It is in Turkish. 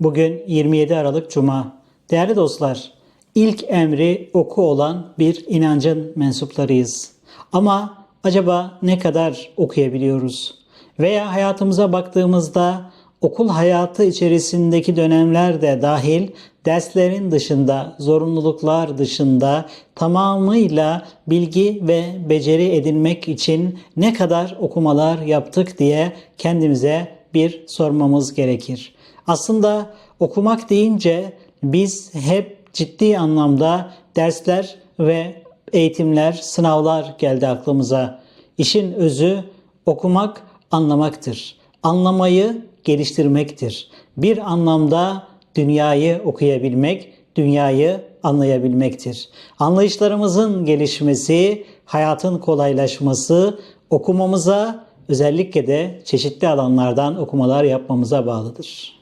Bugün 27 Aralık Cuma. Değerli dostlar, ilk emri oku olan bir inancın mensuplarıyız. Ama acaba ne kadar okuyabiliyoruz? Veya hayatımıza baktığımızda okul hayatı içerisindeki dönemler de dahil derslerin dışında, zorunluluklar dışında tamamıyla bilgi ve beceri edinmek için ne kadar okumalar yaptık diye kendimize bir sormamız gerekir. Aslında okumak deyince biz hep ciddi anlamda dersler ve eğitimler, sınavlar geldi aklımıza. İşin özü okumak anlamaktır. Anlamayı geliştirmektir. Bir anlamda dünyayı okuyabilmek, dünyayı anlayabilmektir. Anlayışlarımızın gelişmesi, hayatın kolaylaşması okumamıza özellikle de çeşitli alanlardan okumalar yapmamıza bağlıdır.